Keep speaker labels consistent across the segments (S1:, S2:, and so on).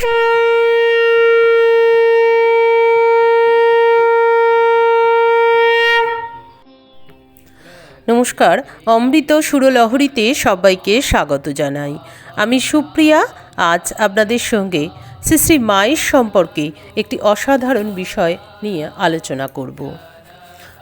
S1: নমস্কার, অমৃত সুরলহরীতে সবাইকে স্বাগত জানাই। আমি সুপ্রিয়া, আজ আপনাদের সঙ্গে শ্রী শ্রী মায়ের সম্পর্কে একটি অসাধারণ বিষয় নিয়ে আলোচনা করব।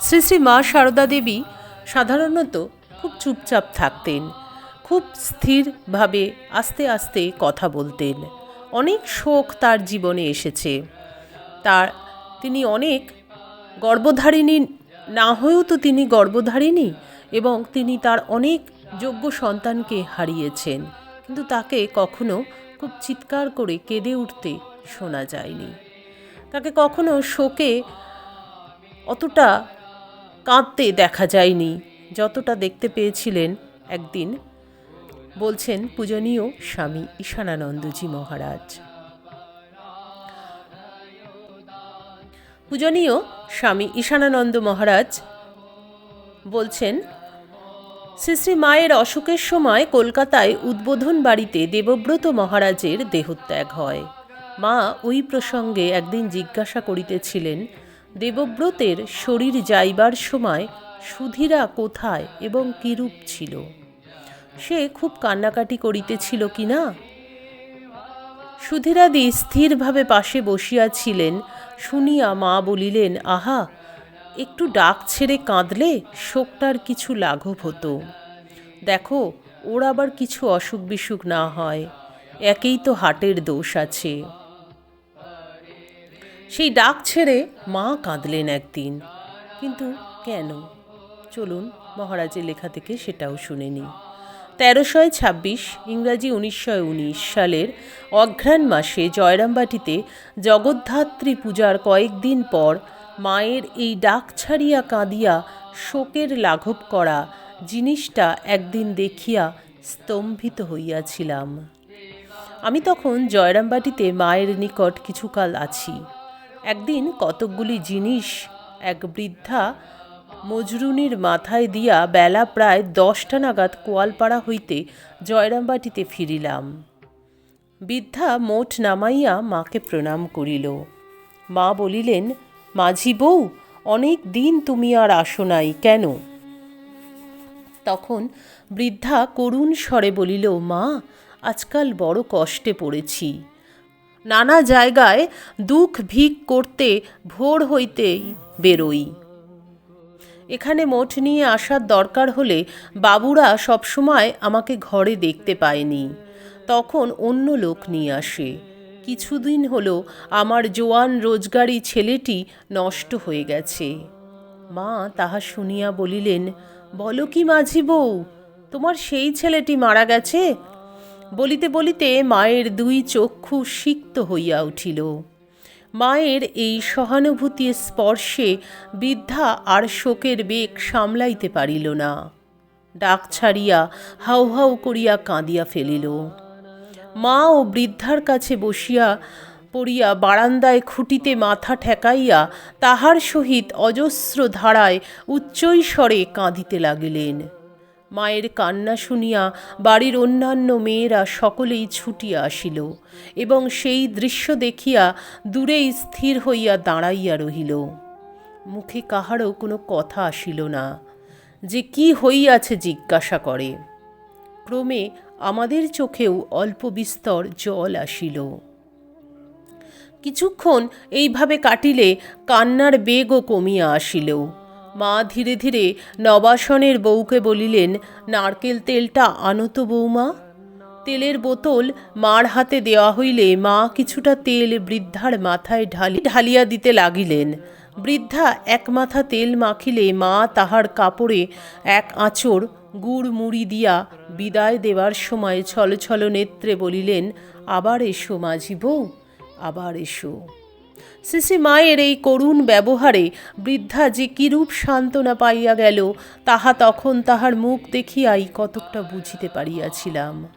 S1: শ্রী শ্রী মা সারদা দেবী সাধারণত খুব চুপচাপ থাকতেন, খুব স্থিরভাবে আস্তে আস্তে কথা বলতেন। অনেক শোক তার জীবনে এসেছে। তার, তিনি অনেক গর্ভধারিণী, না হয়েও তো তিনি গর্ভধারিণী এবং তিনি তার অনেক যোগ্য সন্তানকে হারিয়েছেন। কিন্তু তাকে কখনো খুব চিৎকার করে কেঁদে উঠতে শোনা যায়নি। তাকে কখনো শোকে অতটা কাঁদতে দেখা যায়নি, যতটা দেখতে পেয়েছিলেন একদিন বলছেন পূজনীয় স্বামী ঈশানানন্দজি মহারাজ। পূজনীয় স্বামী ঈশানানন্দ মহারাজ বলছেন, শ্রী শ্রী মায়ের অসুখের সময় কলকাতায় উদ্বোধন বাড়িতে দেবব্রত মহারাজের দেহত্যাগ হয়। মা ওই প্রসঙ্গে একদিন জিজ্ঞাসা করিতেছিলেন, দেবব্রতের শরীর যাইবার সময় সুধীরা কোথায় এবং কিরূপ ছিল? সে খুব কান্নাকাটি করিতেছিল কি না সুধীরাদি স্থিরভাবে পাশে বসিয়াছিলেন, শুনিয়া মা বলিলেন, আহা, একটু ডাক ছেড়ে কাঁদলে শোকটার কিছু লাঘব হতো। দেখো, ওর আবার কিছু অসুখ বিসুখ না হয়, একেই তো হাটের দোষ আছে। সেই ডাক ছেড়ে মা কাঁদলেন একদিন, কিন্তু কেন? চলুন, মহারাজের লেখা থেকে সেটাও শুনে নিই। তেরোশয় ছাব্বিশ, ইংরাজি উনিশশো উনিশ সালের অঘ্রাণ মাসে জয়রামবাটিতে জগদ্ধাত্রী পূজার কয়েকদিন পর মায়ের এই ডাক ছাড়িয়া কাঁদিয়া শোকের লাঘব করা জিনিসটা একদিন দেখিয়া স্তম্ভিত হইয়াছিলাম। আমি তখন জয়রামবাটিতে মায়ের নিকট কিছুকাল আছি। একদিন কতকগুলি জিনিস এক বৃদ্ধা মজরুনির মাথায় দিয়া বেলা প্রায় দশটা নাগাদ কোয়ালপাড়া হইতে জয়রামবাটিতে ফিরিলাম। বৃদ্ধা মোট নামাইয়া মাকে প্রণাম করিল। মা বলিলেন, মাঝি বউ, অনেক দিন তুমি আর আসো নাই, কেন? তখন বৃদ্ধা করুণ স্বরে বলিল, মা, আজকাল বড় কষ্টে পড়েছি। নানা জায়গায় দুঃখ ভিক করতে ভোর হইতেই বেরোই। এখানে মোট নিয়ে আসার দরকার হলে বাবুরা সবসময় আমাকে ঘরে দেখতে পায়নি। তখন অন্য লোক নিয়ে আসে। কিছুদিন হলো আমার জোয়ান রোজগারি ছেলেটি নষ্ট হয়ে গেছে। মা তাহা শুনিয়া বলিলেন, বলো কি মাঝি বউ, তোমার সেই ছেলেটি মারা গেছে? বলিতে বলিতে মায়ের দুই চক্ষু সিক্ত হইয়া উঠিল। মায়ের এই সহানুভূতির স্পর্শে বৃদ্ধা আর শোকের বেগ সামলাইতে পারিল না। ডাক ছাড়িয়া হাউ হাউ করিয়া কাঁদিয়া ফেলিল। মা ও বৃদ্ধার কাছে বসিয়া পড়িয়া বারান্দায় খুঁটিতে মাথা ঠেকাইয়া তাহার সহিত অজস্র ধারায় উচ্চৈস্বরে কাঁদিতে লাগিলেন। মায়ের কান্না শুনিয়া বাড়ির অন্যান্য মেয়েরা সকলেই ছুটিয়া আসিল এবং সেই দৃশ্য দেখিয়া দূরেই স্থির হইয়া দাঁড়াইয়া রহিল। মুখে কাহারও কোনো কথা আসিল না। যে কি হইয়াছে জিজ্ঞাসা করে। ক্রমে আমাদের চোখেও অল্প বিস্তর জল আসিল। কিছুক্ষণ এইভাবে কাটিলে কান্নার বেগও কমিয়া আসিল। মা ধীরে ধীরে নবাসনের বউকে বলিলেন, নারকেল তেলটা আনো তো বৌমা তেলের বোতল মার হাতে দেওয়া হইলে মা কিছুটা তেল বৃদ্ধার মাথায় ঢালি, ঢালিয়া দিতে লাগিলেন। বৃদ্ধা এক মাথা তেল মাখিলে মা তাহার কাপড়ে এক আঁচড় গুড় মুড়ি দিয়া বিদায় দেওয়ার সময় ছলছল নেত্রে বলিলেন, আবার এসো মাঝি বউ, আবার এসো। শ্রী মায়ের এই করুণ ব্যবহারে বৃদ্ধা যে কিরূপ সান্ত্বনা পাইয়া গেল, তাহা তখন তাহার মুখ দেখিয়াই কতকটা বুঝিতে পারিয়াছিলাম।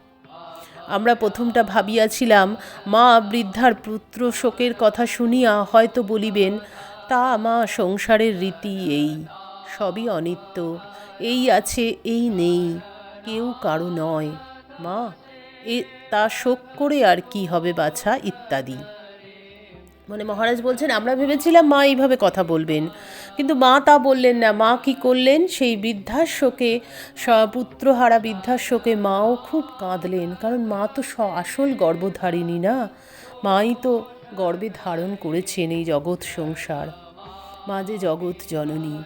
S1: আমরা প্রথমটা ভাবিয়াছিলাম, মা বৃদ্ধার পুত্র শোকের কথা শুনিয়া হয়তো বলিবেন, তা মা সংসারের রীতি এই, সবই অনিত্য, এই আছে, এই নেই, কেউ কারও নয়। মা, এ, তা শোক করে আর কি হবে বাছা ইত্যাদি। মানে মহারাজ বলছেন, আমরা ভেবেছিলাম মা এইভাবে কথা বলবেন। কিন্তু মা তা বললেন না। মা কি করলেন? সেই স- পুত্রহারা শোকে মাও খুব কাঁদলেন। কারণ মা তো আসল গর্ভধারিণী না। মাই তো গর্বে ধারণ করেছেন এই জগৎ সংসার। মা যে জগৎ জননী।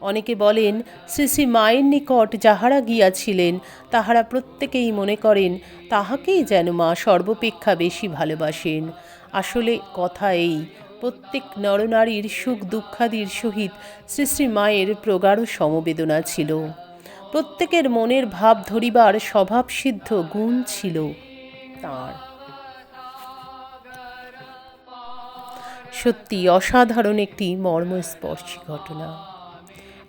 S1: অনেকে বলেন, শ্রী শ্রী মায়ের নিকট যাহারা গিয়াছিলেন, তাহারা প্রত্যেকেই মনে করেন, তাহাকেই যেন মা সর্বপেক্ষা বেশি ভালোবাসেন। আসলে কথা এই। প্রত্যেক নরনারীর সুখ দুঃখাদির সহিত শ্রী শ্রী মায়ের প্রগাঢ় সমবেদনা ছিল। প্রত্যেকের মনের ভাব ধরিবার স্বভাবসিদ্ধ গুণ ছিল তাঁর। সত্যি অসাধারণ একটি মর্মস্পর্শী ঘটনা।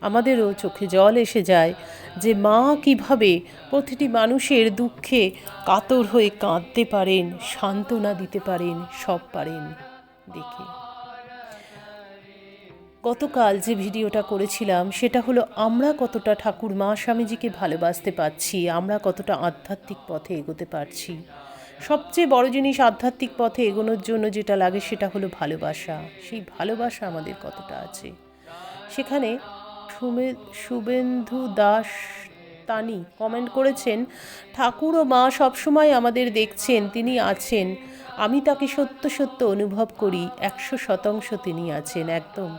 S1: আমাদেরও চোখে জল এসে যায় যে মা কীভাবে প্রতিটি মানুষের দুঃখে কাতর হয়ে কাঁদতে পারেন, সান্ত্বনা দিতে পারেন, সব পারেন দেখে। গতকাল যে ভিডিওটা করেছিলাম, সেটা হলো আমরা কতটা ঠাকুর মা স্বামীজিকে ভালোবাসতে পারছি, আমরা কতটা আধ্যাত্মিক পথে এগোতে পারছি। সবচেয়ে বড় জিনিস আধ্যাত্মিক পথে এগোনোর জন্য যেটা লাগে সেটা হলো ভালোবাসা। সেই ভালোবাসা আমাদের কতটা আছে। সেখানে শুভেন্দু দাস তানি কমেন্ট করেছেন, ঠাকুর ও মা সবসময় আমাদের দেখছেন, তিনি আছেন। আমি তাকে সত্য সত্য অনুভব করি, একশো শতাংশ তিনি আছেন, একদম।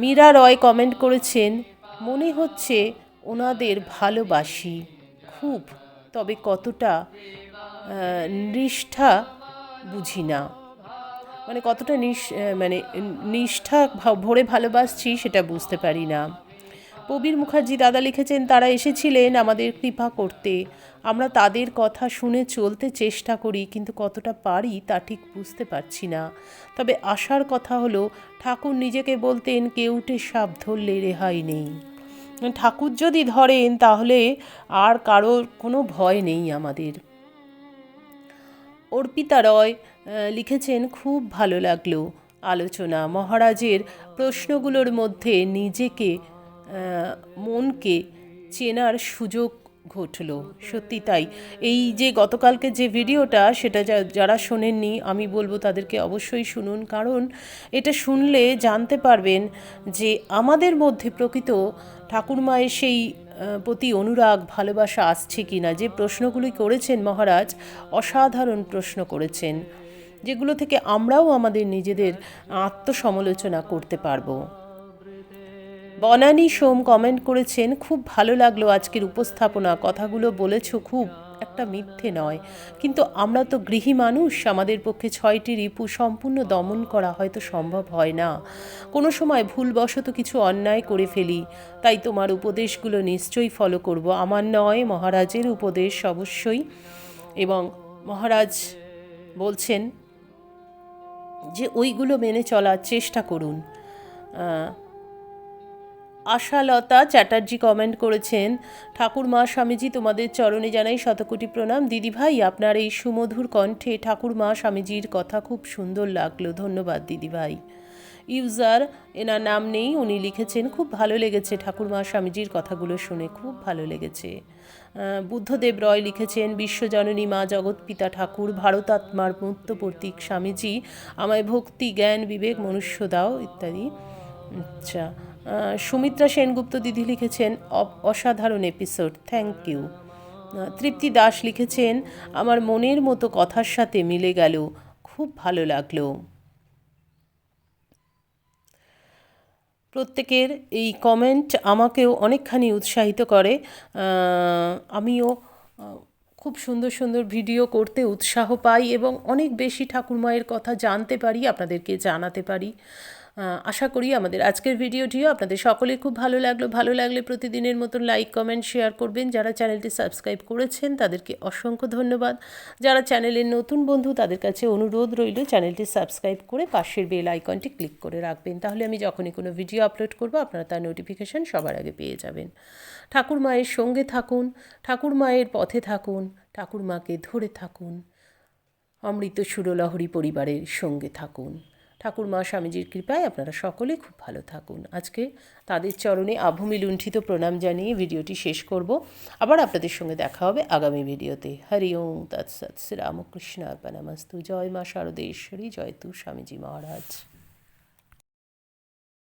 S1: মীরা রয় কমেন্ট করেছেন, মনে হচ্ছে ওনাদের ভালোবাসি, খুব, তবে কতটা নিষ্ঠা বুঝি না। মানে কতটা আহ, মানে নিষ্ঠা ভরে ভালোবাসছি সেটা বুঝতে পারি না। প্রবীর মুখার্জি দাদা লিখেছেন তারা এসেছিলেন আমাদের কৃপা করতে। আমরা তাদের কথা শুনে চলতে চেষ্টা করি কিন্তু কতটা পারি তা ঠিক বুঝতে পারছি না। তবে আশার কথা হলো ঠাকুর নিজেকে বলতেন কেউটে সাপ ধরলে রেহাই নেই। ঠাকুর যদি ধরেন তাহলে আর কারোর কোনো ভয় নেই আমাদের। অর্পিতা রয় লিখেছেন, খুব ভালো লাগল আলোচনা। মহারাজের প্রশ্নগুলোর মধ্যে নিজেকে মনকে চেনার সুযোগ ঘটল। সত্যি তাই। এই যে গতকালকে যে ভিডিওটা, সেটা যারা শোনেননি, আমি বলব তাদেরকে অবশ্যই শুনুন। কারণ এটা শুনলে জানতে পারবেন যে আমাদের মধ্যে প্রকৃত ঠাকুরমায়ের সেই প্রতি অনুরাগ, ভালোবাসা আসছে কি না? যে প্রশ্নগুলি করেছেন মহারাজ, অসাধারণ প্রশ্ন করেছেন, যেগুলো থেকে আমরাও আমাদের নিজেদের আত্মসমালোচনা করতে পারব। বনানী সোম কমেন্ট করেছেন, খুব ভালো লাগল আজকের উপস্থাপনা। কথাগুলো বলেছ খুব। একটা মিথ্যে নয়। কিন্তু আমরা তো গৃহী মানুষ, আমাদের পক্ষে ছয়টি রিপু সম্পূর্ণ দমন করা হয়তো সম্ভব হয় না। কোনো সময় ভুলবশত কিছু অন্যায় করে ফেলি। তাই তোমার উপদেশগুলো নিশ্চয়ই ফলো করব। আমার নয়, মহারাজের উপদেশ অবশ্যই। এবং মহারাজ বলছেন যে, ওইগুলো মেনে চলার চেষ্টা করুন। আশালতা চ্যাটার্জি কমেন্ট করেছেন, ঠাকুর মা, স্বামীজি, তোমাদের চরণে জানাই শতকোটি প্রণাম। দিদিভাই আপনার এই সুমধুর কণ্ঠে ঠাকুর মা, স্বামীজির কথা খুব সুন্দর লাগল। ধন্যবাদ দিদিভাই ইউজার, এনার নাম নেই, উনি লিখেছেন, খুব ভালো লেগেছে ঠাকুর মা, স্বামীজির কথাগুলো শুনে, খুব ভালো লেগেছে। বুদ্ধদেব রয় লিখেছেন, বিশ্বজননী মা, জগৎপিতা ঠাকুর, ভারতাত্মার মূর্ত প্রতীক স্বামীজি, আমায় ভক্তি, জ্ঞান, বিবেক, মনুষ্য দাও, ইত্যাদি। আচ্ছা। সুমিত্রা সেনগুপ্ত দিদি লিখেছেন "অ- অসাধারণ episode thank you Tripti Das লিখেছেন, আমার মনের মতো কথার সাথে মিলে গেল, খুব ভালো লাগল। প্রত্যেকের এই কমেন্ট আমাকেও অনেকখানি উৎসাহিত করে। আমিও খুব সুন্দর সুন্দর ভিডিও করতে উৎসাহ পাই এবং অনেক বেশি ঠাকুরমায়ের কথা জানতে পারি, আপনাদেরকে জানাতে পারি। আশা করি আমাদের আজকের ভিডিওটিও আপনাদের সকলে খুব ভালো লাগল। ভালো লাগলে প্রতিদিনের মতন লাইক কমেন্ট শেয়ার করবেন। যারা চ্যানেলটি সাবস্ক্রাইব করেছেন, তাদেরকে অসংখ্য ধন্যবাদ। যারা চ্যানেলের নতুন বন্ধু, তাদের কাছে অনুরোধ রইল, চ্যানেলটি সাবস্ক্রাইব করে পাশের বেল আইকনটি ক্লিক করে রাখবেন। তাহলে আমি যখনই কোনো ভিডিও আপলোড করব, আপনারা তার নোটিফিকেশান সবার আগে পেয়ে যাবেন। ঠাকুর মায়ের সঙ্গে থাকুন, ঠাকুর মায়ের পথে থাকুন, ঠাকুর মাকে ধরে থাকুন, অমৃত সুরলহরী পরিবারের সঙ্গে থাকুন। ঠাকুর মা স্বামীজির কৃপায় আপনারা সকলে খুব ভালো থাকুন। আজকে তাদের চরণে আভূমি লুণ্ঠিত প্রণাম জানিয়ে ভিডিওটি শেষ করব। আবার আপনাদের সঙ্গে দেখা হবে আগামী ভিডিওতে। হরি ওম, তৎসৎ শ্রী রামকৃষ্ণ অর্পণমস্তু জয় মা শারদেশ্বরী, জয় তু স্বামীজি মহারাজ।